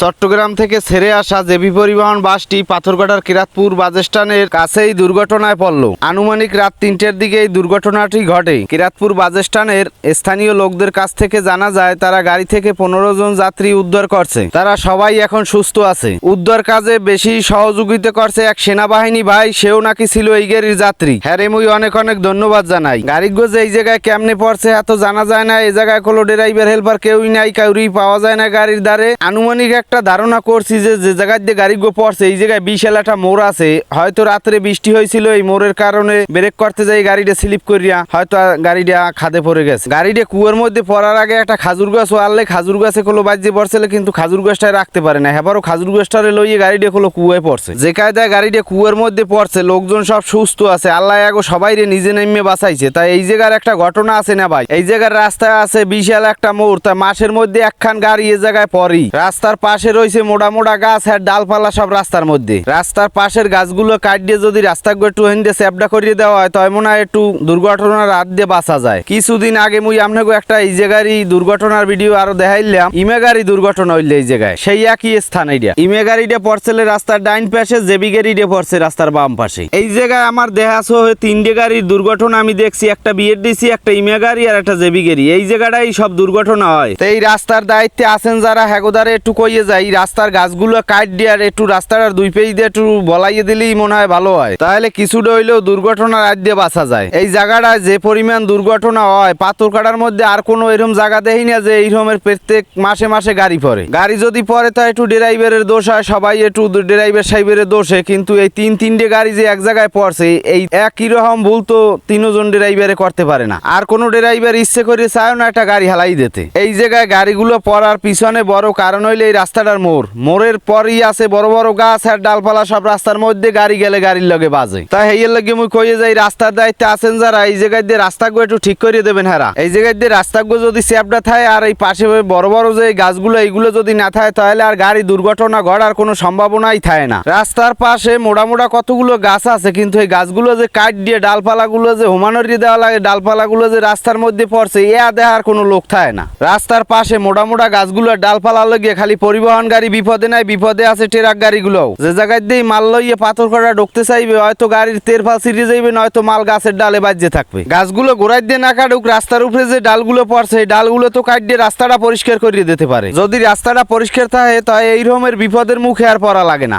চট্টগ্রাম থেকে ছেড়ে আসা জেবি পরিবহন বাসটি পাথরঘাটার কিরাতপুর বাজস্টানের কাছেই দুর্ঘটনায় পড়ল। আনুমানিক রাত তিনটের দিকে এই দুর্ঘটনাটি ঘটে। কিরাতপুর বাজস্টানের স্থানীয় লোকদের কাছ থেকে জানা যায়, তারা গাড়ি থেকে পনেরো জন যাত্রী উদ্ধার করছে। তারা সবাই এখন সুস্থ আছে। উদ্ধার কাজে বেশি সহযোগিতা করছে এক সেনাবাহিনী ভাই, সেও নাকি ছিল এই গাড়ির যাত্রী। হ্যাঁ রে মুই অনেক অনেক ধন্যবাদ জানাই। গাড়িগো যে এই জায়গায় কেমনে পড়ছে এত জানা যায় না এই জায়গায় কোনো ড্রাইভার, হেল্পার কেউই নাই কাউরি পাওয়া যায় না গাড়ির দ্বারে। আনুমানিক একটা ধারণা করছি যে যে জায়গায় দিয়ে গাড়ি গো পড়ছে, এই জায়গায় বিশাল একটা মোড় আছে। হয়তো রাত্রে বৃষ্টি হয়েছিল, এই মোড়ের কারণে ব্রেক করতে যাই, গাড়িটা স্লিপ করিয়া হয়তো গাড়িটা খাদে পড়ে গেছে। গাড়িটা কুয়োর মধ্যে পড়ার আগে একটা খাজুর গাছ আনলে খাজুর গাছে কোনো বাজ্যে পড়ছিল কিন্তু খাজুর গাছটা রাখতে পারে না। হেবারও খাজুর গাছটারে লইয়ে গাড়িটা কোনো কুয়োয় পড়ছে। যে কায়দায় গাড়িটা কুয়োর মধ্যে পড়ছে, লোকজন সব সুস্থ আছে, আল্লাহ আগো সবাই রে নিজে নেমে বাঁচাইছে। তাই এই জায়গার একটা ঘটনা আছে না ভাই? এই জায়গার রাস্তায় আছে বিশাল একটা মোড় তা মাসের মধ্যে একখান গাড়ি এ জায়গায় পড়ি রাস্তার পাশে রয়েছে মোটা মোটা গাছ আর ডালপালা সব রাস্তার মধ্যে। রাস্তার পাশের গাছগুলো কাটিয়ে যদি রাস্তাগুলো একটু হেন্দে চ্যাপটা করিয়ে দেওয়া হয় তাই মনে হয় একটু দুর্ঘটনার রাত দিয়ে বাঁচা যায়। কিছুদিন আগে মুই আপনাকে একটা এই জায়গারই দুর্ঘটনার ভিডিও আরও দেখাইলাম। ইমে গাড়ি দুর্ঘটনা হইলে এই জায়গায়। সেই একই স্থান এইটা। ইমে গাড়িটা পড়ছিল রাস্তার ডাইন পাশে জেবি গাড়িটা পড়ছে রাস্তার বাম পাশে। এই জায়গায় আমার দেহাস হয়ে তিনটে গাড়ির দুর্ঘটনা আমি দেখছি। একটা বিএডিসি একটা ইমে গাড়ি আর একটা জেবি গাড়ি এই জায়গাটাই সব দুর্ঘটনা হয়। এই রাস্তার দায়িত্বে আছেন যারা হেগোদারে একটু কইয়ে যায়, এই রাস্তার গাছগুলো কাট দিয়ে আর একটু রাস্তাটার দুই পেজ দিয়ে একটু বলাইয়ে দিলেই মনে হয় ভালো হয়। তাহলে কিছুটা হইলেও দুর্ঘটনার রাত দিয়ে বাঁচা যায়। এই জায়গাটায় যে পরিমাণ দুর্ঘটনা হয়, পাথর কাটার মধ্যে আর কোনো এরকম জায়গা দেখি না যে এইরকমের প্রত্যেক মাসে মাসে গাড়ি পড়ে। গাড়ি যদি পরে তা একটু ড্রাইভারের দোষ হয়, সবাই একটু ড্রাইভার সাহেবের দোষে কিন্তু এই তিন তিনটে গাড়ি যে এক জায়গায় পড়ছে, এই একই রকম ভুল তো তিনজন ড্রাইভারে করতে পারে না। আর কোনো ড্রাইভার ইচ্ছে করে চায় না একটা গাড়ি হালাই দিতে। এই জায়গায় গাড়িগুলো পড়ার পিছনে বড় কারণ হইলে এই রাস্তাটার মোড়। মোড়ের পরই আছে বড় বড় গাছ আর ডালপালা, সব রাস্তার মধ্যে গাড়ি গেলে গাড়ির লগে বাজে। তাই হেয়ের লগে মুই কইয়ে যাই, রাস্তার দায়িত্বে আছেন যারা, এই জায়গায় দিয়ে রাস্তাগুলো একটু ঠিক করে দেবেন হারা। এই জায়গায় দিয়ে রাস্তাগুলো যদি চ্যাপটা থাকে আর এই পাশে বড় বড় যে গাছগুলো, এইগুলো যদি না থাকে, তাহলে আর গাড়ি দুর্ঘটনা ঘটার কোনো সম্ভাবনাই থাকে না। রাস্তার পাশে মোটা মোটা কতগুলো গাছ আছে, কিন্তু এই গাছগুলো যে কাট দিয়ে ডালপালাগুলো যে হোমানোরি দেওয়া লাগে, ডালপালাগুলো যে রাস্তার মধ্যে পড়ছে, এ দেখার কোনো লোক থাকে না। রাস্তার পাশে মোটা মোটা গাছগুলো ডালপালা লাগিয়ে খালি পরিবহন গাড়ি বিপদে নাই, বিপদে আছে ট্রাক গাড়িগুলো যে জায়গায় দিয়ে মাল লইয়ে পাথর করা ঢুকতে চাইবে, হয়তো গাড়ির তেরফাল ছিঁড়ে যাইবে, নয়তো মাল গাছের ডালে বাজে থাকবে। গাছগুলো গোড়ায় দিয়ে না কাটুক, রাস্তার উপরে যে ডালগুলো পড়ছে এই ডালগুলো তো কাট দিয়ে রাস্তাটা পরিষ্কার করিয়ে দিতে পারে। যদি রাস্তাটা পরিষ্কার থাকে তাই এই রকমের বিপদের মুখে আর পড়া লাগে না।